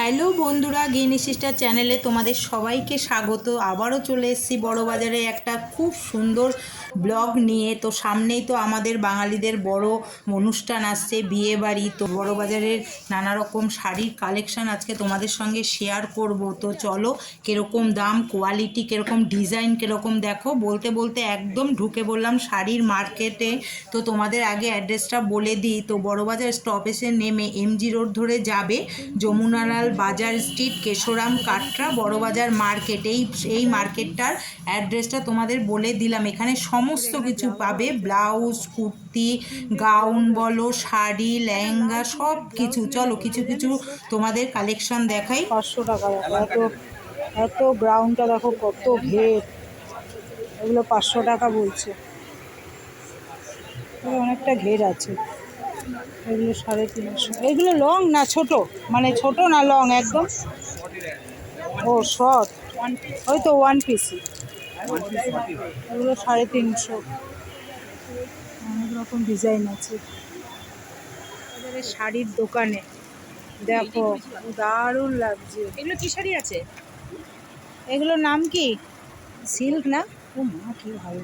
Hello বন্ধুরা গিনি sister চ্যানেলে তোমাদের সবাইকে স্বাগত। আবারও চলে এসেছি বড়বাজারে একটা খুব সুন্দর ব্লগ নিয়ে। তো সামনেই তো আমাদের বাঙালিদের বড় অনুষ্ঠান আসছে, বিয়ে বাড়ি। তো বড়বাজারের নানা রকম শাড়ির কালেকশান আজকে তোমাদের সঙ্গে শেয়ার করব। তো চলো কীরকম দাম কোয়ালিটি কীরকম ডিজাইন কীরকম দেখো। বলতে বলতে একদম ঢুকে বললাম শাড়ির মার্কেটে তো তোমাদের আগে অ্যাড্রেসটা বলে দিই। তো বড়বাজার স্টপেজে নেমে এমজি রোড ধরে যাবে যমুনালাল বাজার স্ট্রিট, কেশোরাম, কাটরা, বড়বাজার মার্কেট। এই এই মার্কেটটার অ্যাড্রেসটা তোমাদের বলে দিলাম। এখানে সমস্ত কিছু পাবে। ব্লাউজ, কুর্তি, গাউন বলো, শাড়ি, লেহেঙ্গা, সব কিছু। চলো, কিছু কিছু তোমাদের কালেকশন দেখাই। পাঁচশো টাকা এত এত গ্রাউন্ডটা দেখো, কত ঘের এগুলো পাঁচশো টাকা বলছে। অনেকটা ঘের আছে। এগুলো সাড়ে তিনশো। এগুলো লং না ছোট? মানে ছোট না লং একদম? ও শর্ট ওই তো ওয়ান পিসি এগুলো সাড়ে তিনশো। অনেক রকম ডিজাইন আছে। শাড়ির দোকানে। দেখো দারুণ লাগছে। এগুলো কি শাড়ি আছে? এগুলোর নাম কি? সিল্ক না? ও মা কি ভালো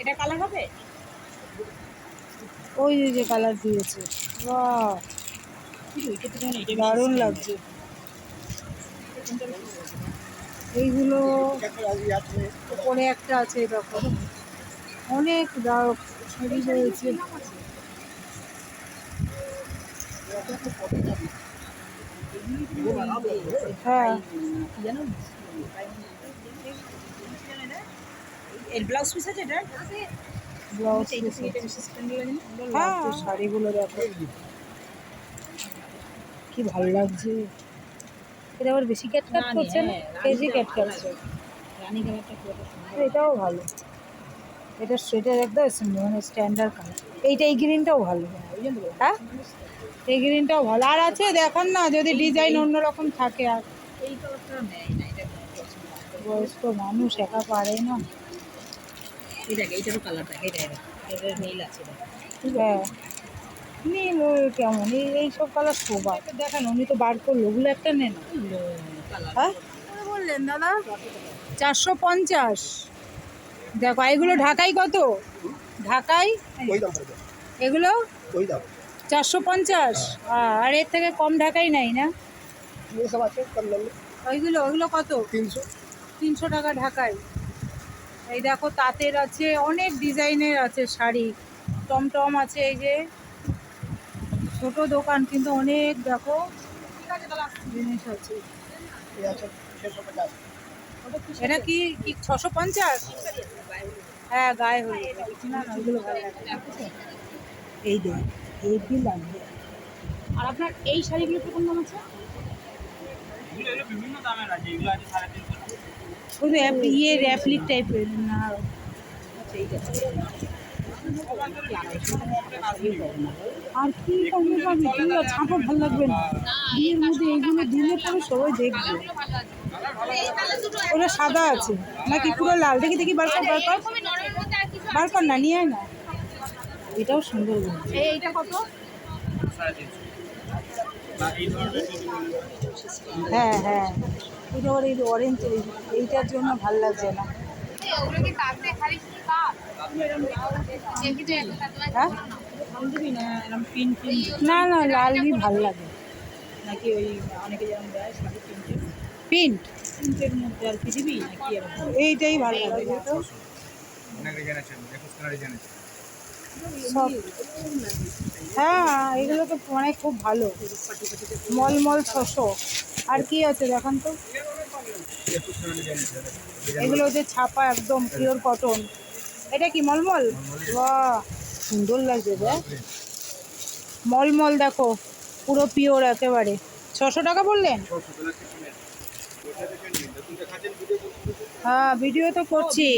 এটা কালার হবে? ওই যে কালার দিয়েছে। দারুণ লাগছে। এইগুলো উপরে একটা আছে দেখো অনেক শাড়ি রয়েছে। হ্যাঁ। এর ব্লাউজ পিস আছে এটা? ব্লাউজ হ্যাঁ। শাড়িগুলো দেখো। কি ভালো লাগছে। এটা আবার বেশি ক্যাট কাট রানী, করছে না? কেজি তো ক্যাট ভালো। কাটছে রানী কালারটা খুব একটা সুন্দর। এটাও ভালো। এটা সেটার একদম মানে স্ট্যান্ডার্ড কালার এইটা এই গ্রিনটাও ভালো। হ্যাঁ? এই গ্রিনটাও ভালো। আর আছে দেখান না যদি ডিজাইন অন্যরকম থাকে আর। বয়স্ক মানুষ একা পারে না। এই দেখ এইটারও কালার দেখ এটা এটা এটা নীল আছে হ্যাঁ। নীল ওই কেমন? এই এইসব কালার শোভা দেখান উনি তো বার করল ওগুলো একটা নেন। হ্যাঁ? বললেন দাদা? চারশো পঞ্চাশ। দেখো এগুলো ঢাকাই কত? ঢাকাই? এগুলো? চারশো পঞ্চাশ। আর এর থেকে কম ঢাকাই নাই না? সব আছে কম দামে। ওইগুলো ওইগুলো কত? তিনশো। তিনশো টাকা ঢাকাই। এই দেখো তাঁতের আছে অনেক ডিজাইনের আছে শাড়ি। টমটম আছে এই যে। ছোট দোকান কিন্তু অনেক দেখো জিনিস আছে। ছশো এটা কি কি ছশো পঞ্চাশ? হ্যাঁ গায়ে হয়ে এই দেখ এই লাগবে। আর আপনার এই শাড়িগুলো কীরকম দাম আছে? শুধু ইয়ে র্যাপলিক টাইপের না। আর কি কমে পাবে আর ছাপও ভালো লাগবে না। বিয়ের মধ্যে এইগুলো দিলে পরে সবাই দেখবে। ওটা সাদা আছে নাকি পুরো লাল? দেখি দেখি বার কর বার কর। বার কর না নিয়ে না। এটাও সুন্দর এইটা কত? হ্যাঁ হ্যাঁ। এটা আবার এই অরেঞ্জ এইটার জন্য ভালো লাগছে না। হ্যাঁ? না না লালই ভালো লাগে। নাকি ওই অনেকে যেমন দেয় শাড়ি প্রিন্টের প্রিন্ট প্রিন্টের মধ্যে আর কি দিবি নাকি এইটাই ভালো লাগে সব। হ্যাঁ এগুলো তো মানে খুব ভালো। মলমল ছশো আর কি আছে দেখান তো? এগুলো যে ছাপা একদম পিওর কটন এটা কি মলমল? বাহ সুন্দর লাগছে দেখ মলমল দেখো পুরো পিওর একেবারে। ছশো টাকা বললেন হ্যাঁ ভিডিও তো করছি।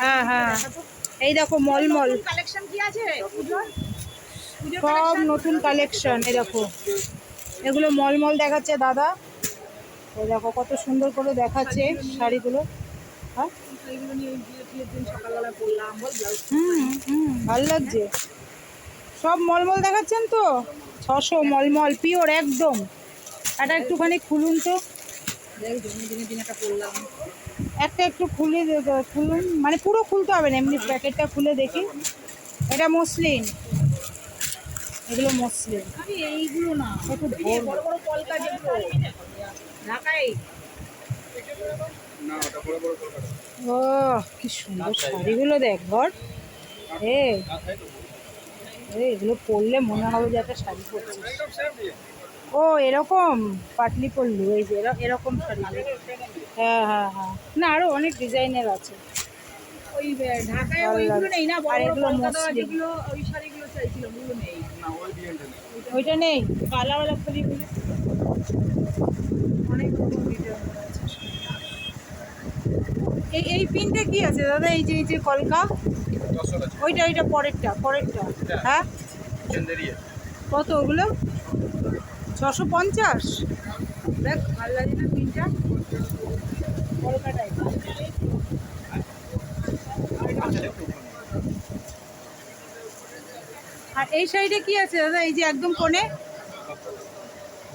হ্যাঁ হ্যাঁ। এই দেখো মলমল। কালেকশন কি আছে? সব নতুন কালেকশন এই দেখো। এগুলো মলমল দেখাচ্ছে দাদা। এই দেখো, কত সুন্দর করে দেখাচ্ছে শাড়িগুলো। হ্যাঁ? ভালো লাগছে। সব মলমল দেখাচ্ছেন তো? ছশো মলমল, পিওর একদম। এটা একটুখানি খুলুন তো। একটা একটু খুলে খুলুন। মানে পুরো খুলতে হবে না, এমনি প্যাকেটটা খুলে দেখি। এটা মসলিন। এগুলো মসলিন আরে এইগুলো না একটু এই বড় বড় কলকা যেগুলো। ঢাকায় ও কি সুন্দর শাড়িগুলো দেখ ঘর এ এগুলো পরলে মনে হবে যে একটা শাড়ি পরছিস। ও এরকম? পাটলি পরলু এই যে এরকম শাড়ি। হ্যাঁ হ্যাঁ হ্যাঁ। না আরও অনেক ডিজাইনের আছে। ওই ঢাকায় ওইগুলো নেই না বড় আর বড় এগুলো কলকা দেওয়া মসলিন। যেগুলো ওই শাড়িগুলো চাইছিলাম ওগুলো নেই। ওইটা নেই কালারওয়ালা শাড়িগুলো অনেক রকম ডিজাইন এই এই পিনটা কি আছে দাদা? এই যে এই যে কলকা ওইটা ওইটা পরেরটা পরেরটা। হ্যাঁ? কত ওগুলো? ছশো পঞ্চাশ? দেখ ভালো লাগে না পিনটা কলকাটাই এই সাইডে কি আছে, দাদা? এই যে একদম কোণে?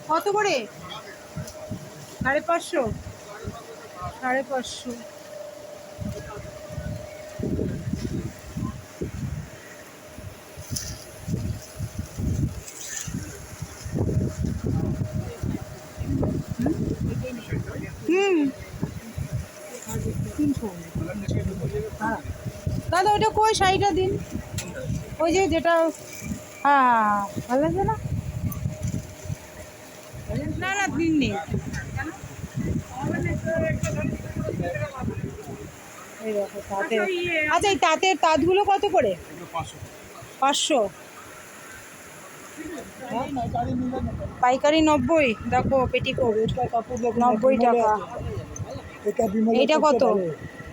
কত করে? সাড়ে পাঁচশো। সাড়ে পাঁচশো। হুম। দাদা, ওইটা কই? শাড়িটা দিন। ওই যে যেটা হ্যাঁ ভালো লাগছে না না না দিন নেই আচ্ছা এই তাঁতের তাঁতগুলো কত করে? পাঁচশো। পাইকারি নব্বই দেখো পেটিকোট। নব্বই টাকা। এটা কত?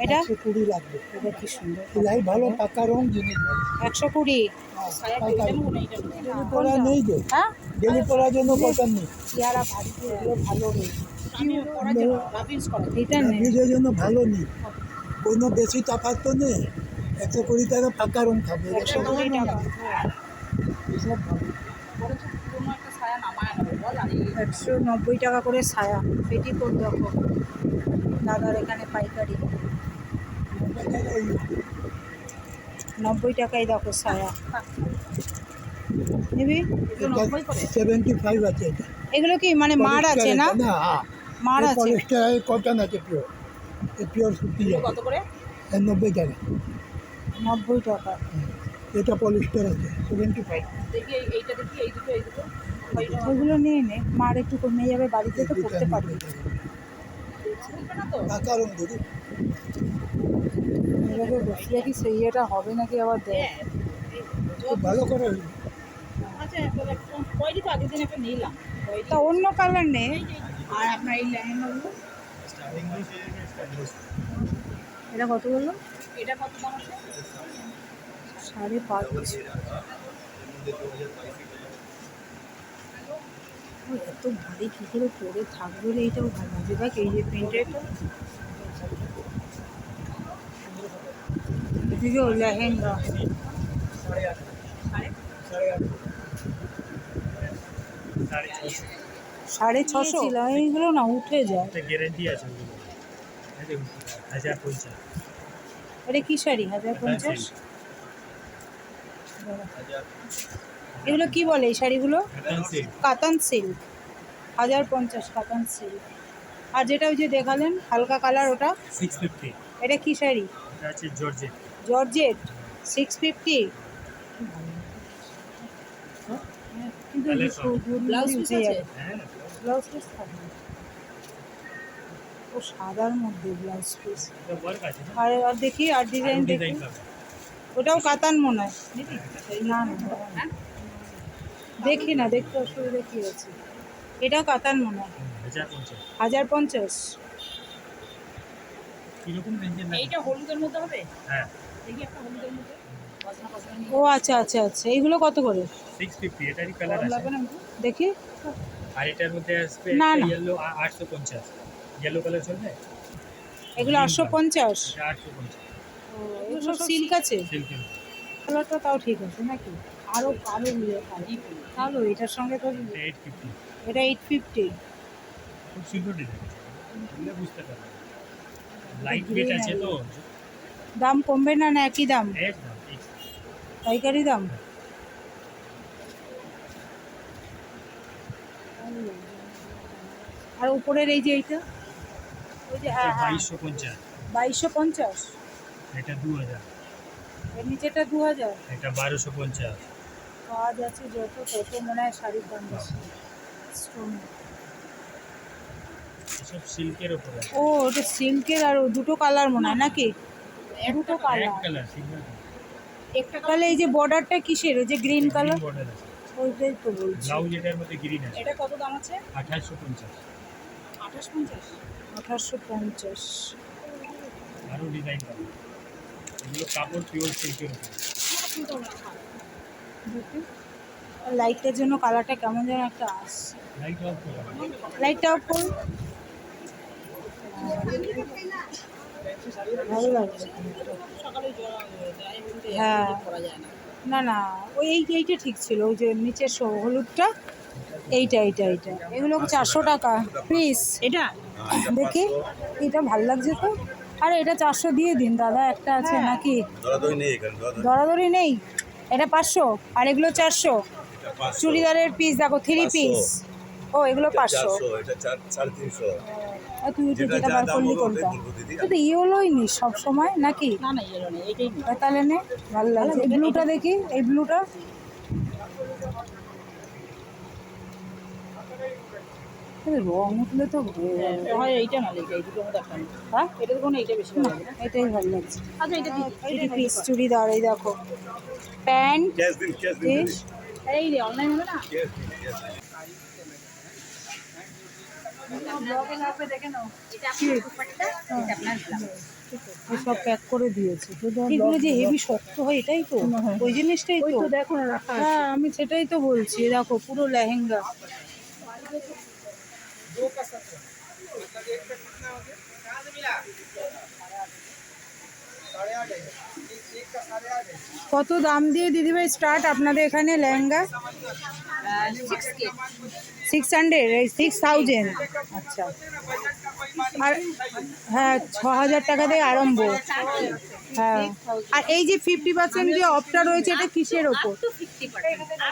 এটা? একশো কুড়ি লাগবে। এটা কি সুন্দর। সেলাই ভালো টাকা রং জিনিস একশো কুড়ি? ডেলি পরা নেই যে। হ্যাঁ? ডেলি পরার জন্য কটন নেই। চেহারা ভারী এগুলো ভালো নেই। এটা নেই। জন্য ভালো নেই। কোনো বেশি তো নেই। একশো কুড়ি টাকা পাকা রং খাবে। একশো কুড়ি টাকা নব্বই টাকা করে ছায়া। পেটিকোট দেখো দাদার এখানে পাইকারি। নব্বই টাকাই দেখো ছায়া। নিবি? সেভেন্টি ফাইভ আছে এগুলো কি মানে মার আছে না? হ্যাঁ। মার আছে। পলিস্টার কটন আছে পিওর পিওর সুতি কত করে? নব্বই টাকা। নব্বই টাকা। এটা পলিস্টার আছে। সেভেন্টি ফাইভ দেখি এই- এইটা দেখি এই দুটো এই দুটো? ওইটা ওইগুলো নিয়ে নে। মার একটু কমে যাবে বাড়িতে তো পড়তে পারবে। বুঝবে না তো টাকা রং দেখি কি সেই ইয়েটা হবে নাকি আবার দেখ। হ্যাঁ ভালো করে আচ্ছা তো আগের দিন একটা নিলাম। তা অন্য কালার নেই আর আপনার এই লেহেঙ্গাগুলো এটা কত বলল? এটা কত দাম আছে সাড়ে পাঁচ। এত ভারী কী করে পরে থাকবে রে এইটাও ভালো লাগছে দেখ এই যে প্রিন্টেডটা এদিকেও লেহেঙ্গা। সাড়ে ছশো? এইগুলো না উঠে যায়। গ্যারেন্টি আছে ওগুলো। এই দেখুন হাজার পঞ্চাশ। এটা কি শাড়ি? হাজার পঞ্চাশ? এগুলো কি বলে এই শাড়িগুলো? কাতান সিল্ক হাজার পঞ্চাশ কাতান সিল্ক আর যেটা ওই যে দেখালেন হালকা কালার ওটা? সিক্স ফিফটি এটা কি sari? Georgette georgette six fifty blouse piece হ্যাঁ থাকবে। ও সাদার মধ্যে ব্লাউজ পিস আর আর দেখি আর ডিজাইন দেখি। ওটাও কাতান মনে হয়। না না না। দেখি না দেখতে অসুবিধা কি আছে এটাও কাতান মনে হয়। হাজার পঞ্চাশ। এইটা হলুদের মধ্যে হবে? হ্যাঁ। ও আচ্ছা আচ্ছা আচ্ছা। এইগুলো কত করে? সিক্স ফিফটি এটারই কালার আছে। দেখি। আর এটার মধ্যে আসবে ইয়েলো আটশো পঞ্চাশ। ইয়েলো কালার চলবে? এগুলো আটশো পঞ্চাশ? এটা আটশো পঞ্চাশ। এগুলো সব সিল্ক আছে? সিল্কের কালারটা তাও ঠিক আছে নাকি? আরও আরও ইয়ে ভালো ভালো এটার সঙ্গে তো এটা এইট ফিফটি এটা এইট ফিফটি খুব সুন্দর ডিজাইন বুঝতে পারবে লাইট ওয়েট আছে তো। দাম কমবে না না একই দাম? পাইকারি দাম? আর উপরের এই যে এইটা? ওই যে হ্যাঁ হ্যাঁ। বাইশশো পঞ্চাশ। বাইশশো পঞ্চাশ? এটা দু হাজার এর নিচেটা দু হাজার এটা বারোশো পঞ্চাশ। কাজ আছে যত তত মনে হয় শাড়ির দাম বেশি। ও ওটা সিল্কের আর দুটো কালার মনে হয় নাকি? দুটো কালার কালার একটা তাহলে এই যে বর্ডারটা কিসের? ওই যে গ্রিন কালার ওইটাই তো বলছি। ব্লাউজ এটার মধ্যে গ্রিন আছে। এটা কত দাম আছে? আঠাশশো পঞ্চাশ। আঠাশ পঞ্চাশ? আঠাশশো পঞ্চাশ। আরও ডিজাইন পাবে এগুলো কাপড় পিওর সিল্কের উপরে। লাইটের জন্য কালারটা কেমন যেন একটা আস লাইট অফ করা লাইটটা অফ করুন ভালো লাগছে। হ্যাঁ। না না না ওই এই এইটা ঠিক ছিল ওই যে নিচের সো- হলুদটা এইটা এইটা এইটা। এগুলো চারশো টাকা। পিস এটা? দেখি এটা ভালো লাগছে তো? আরে এটা চারশো দিয়ে দিন দাদা একটা আছে নাকি? দরাদরি নেই এটা পাঁচশো আর এগুলো চারশো। চুড়িদারের পিস দেখো থ্রি পিস ও এগুলো এটা পাঁচশো। তুই তো যেটা বার করলি কোনটা? তো ইয়েলোই নি সব সময় নাকি? না না এলো না এটাই নি। তাহলে নে ভালো লাগছে। এই ব্লুটা দেখি এই ব্লুটা। রং উঠলে তো হয়ে হয় এইটা না এইটা এই দুটোর মধ্যে হ্যাঁ? এটা কোনো এইটা বেশি ভালো লাগে এটাই ভালো লাগছে। আচ্ছা এটা দিদি পিস চুড়িদার এই দেখো। প্যান্ট। এই রে অনলাইন হবে না ক্যাশ দিন ক্যাশ দিন এটা আপনার দুপাট্টা এটা আপনার ব্লাউজ সব প্যাক করে দিয়েছে। এগুলো যে হেভি শক্ত হয় এটাই তো। ওই জিনিসটাই তো। দেখো না রাখা হ্যাঁ আমি সেটাই তো বলছি। দেখো পুরো লেহেঙ্গা। কত দাম দিয়ে দিদিভাই? স্টার্ট আপনাদের এখানে লেহেঙ্গা। সিক্স হান্ড্রেড এই সিক্স থাউজেন্ড। আচ্ছা। আর হ্যাঁ ছ হাজার টাকা দিয়ে আরম্ভ। হ্যাঁ। আর এই যে ফিফটি পার্সেন্ট যে অফটা রয়েছে এটা কিসের ওপর?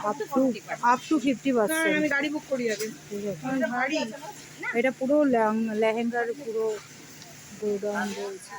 Up to up to fifty percent আমি গাড়ি বুক করি আগে। এটা পুরো লেহেং- লেহেঙ্গার পুরো গোডাউন রয়েছে।